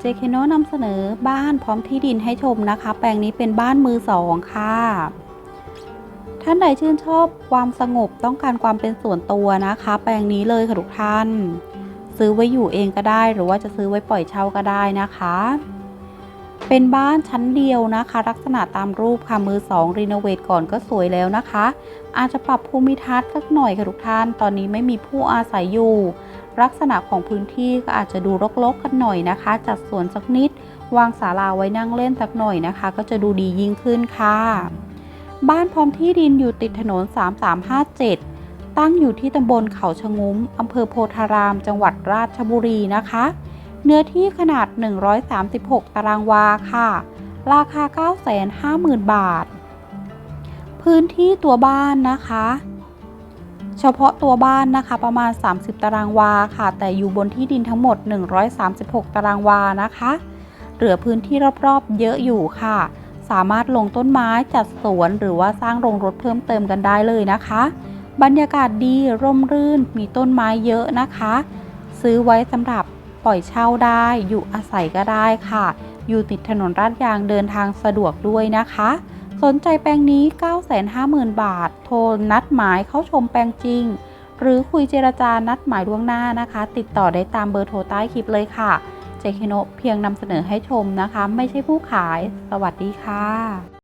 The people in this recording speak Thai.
เจเคโนนำเสนอบ้านพร้อมที่ดินให้ชมนะคะ แปลงนี้เป็นบ้านมือสองค่ะ ท่านใดชื่นชอบความสงบต้องการความเป็นส่วนตัวนะคะ แปลงนี้เลยค่ะทุกท่าน ซื้อไว้อยู่เองก็ได้ หรือว่าจะซื้อไว้ปล่อยเช่าก็ได้นะคะ เป็นบ้านชั้นเดียวนะคะ ลักษณะตามรูปค่ะมือสองรีโนเวทก่อนก็สวยแล้วนะคะ อาจจะปรับภูมิทัศน์สักหน่อยค่ะทุกท่าน ตอนนี้ไม่มีผู้อาศัยอยู่ ลักษณะของพื้นที่ก็อาจจะดูรกๆกันหน่อยนะคะ จัดสวนสักนิด วางศาลาไว้นั่งเล่นสักหน่อยนะคะ ก็จะดูดียิ่งขึ้นค่ะ บ้านพร้อมที่ดินอยู่ติดถนน 3357 ตั้งอยู่ที่ตำบลเขาชะงุ้มอำเภอโพธาราม จังหวัดราชบุรีนะคะ เนื้อที่ขนาด 136 ตารางวาค่ะ ราคา 950,000 บาท พื้นที่ตัวบ้านนะคะ เฉพาะตัวบ้านนะคะประมาณ 30 ตารางวาค่ะ แต่อยู่บนที่ดินทั้งหมด 136 ตารางวานะคะ เหลือพื้นที่รอบๆ เยอะอยู่ค่ะ สามารถลงต้นไม้จัดสวนหรือว่าสร้างโรงรถเพิ่มเติมกันได้เลยนะคะ บรรยากาศดีร่มรื่นมีต้นไม้เยอะนะคะ ซื้อไว้สำหรับปล่อยเช่าได้ อยู่อาศัยก็ได้ค่ะ อยู่ติดถนนลาดยางเดินทางสะดวกด้วยนะคะ สนใจแปลงนี้ 950,000 บาท โทรนัดหมายเข้าชมแปลงจริง หรือคุยเจรจานัดหมายล่วงหน้านะคะ ติดต่อได้ตามเบอร์โทรใต้คลิปเลยค่ะ เจคิโนะเพียงนำเสนอให้ชมนะคะ ไม่ใช่ผู้ขาย สวัสดีค่ะ